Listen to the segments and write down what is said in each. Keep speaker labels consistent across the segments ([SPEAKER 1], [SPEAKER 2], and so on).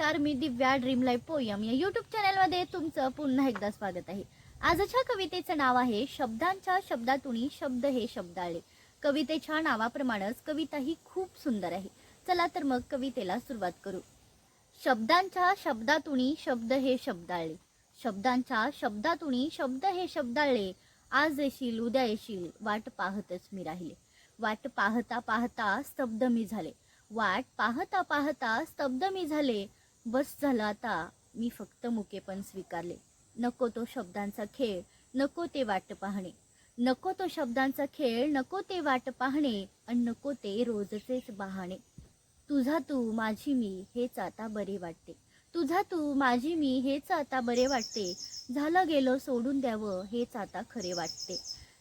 [SPEAKER 1] मी Divya dream life poem. या YouTube चॅनलमध्ये तुमचं पुन्हा एकदा स्वागत आहे. आजच्या कवितेचं नाव आहे शब्दांच्या शब्दातुनी शब्द हे शब्दाळे. कवितेच्या नावाप्रमाणेच कविता ही खूप सुंदर आहे. चला तर मग कवितेला सुरुवात करू. शब्दांच्या शब्दातुनी शब्द हे शब्दाळे. शब्दांच्या शब्दातुनी शब्द हे शब्दाळे. आज येशील उद्या येशील वाट पाहतच मी राहिले. वाट पाहता पाहता स्तब्ध मी झाले. वाट पाहता पाहता स्तब्ध मी झाले. बस झालं आता. मी फक्त मुकेपण स्वीकारले. नको तो शब्दांचा खेळ नको ते वाट पाहणे. नको तो शब्दांचा खेळ नको ते वाट पाहणे आणि नको ते रोजचेच बहाणे. तुझा तू माझी मी हेच आता बरे वाटते. तुझा तू माझी मी हेच आता बरे वाटते. झालं गेलं सोडून द्यावं हेच आता खरे वाटते.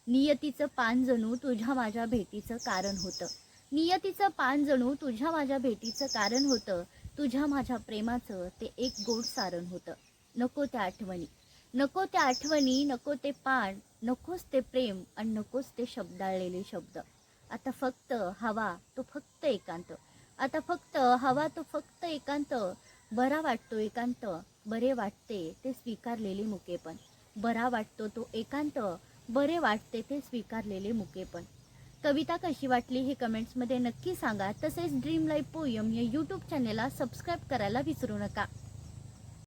[SPEAKER 1] नियतीचं पान जणू तुझ्या माझ्या भेटीचं कारण होतं. नियतीचं पान जणू तुझ्या माझ्या भेटीचं कारण होतं. तुझ्या माझ्या प्रेमाचं ते एक गोड सारण होतं. नको त्या आठवणी. नको त्या आठवणी नको ते पान नकोच ते प्रेम आणि नकोच ते शब्दाळलेले शब्द. आता फक्त हवा तो फक्त एकांत. आता फक्त हवा तो फक्त एकांत. बरा वाटतो एकांत बरे वाटते ते स्वीकारलेले मुकेपण. बरा वाटतो तो एकांत बरे वाटते ते स्वीकारलेले मुकेपण. कविता कशी वाटली हे कमेंट्समध्ये नक्की सांगा. तसेच ड्रीम लाईफ पोयम या यूट्यूब चॅनेलला सबस्क्राईब करायला विसरू नका.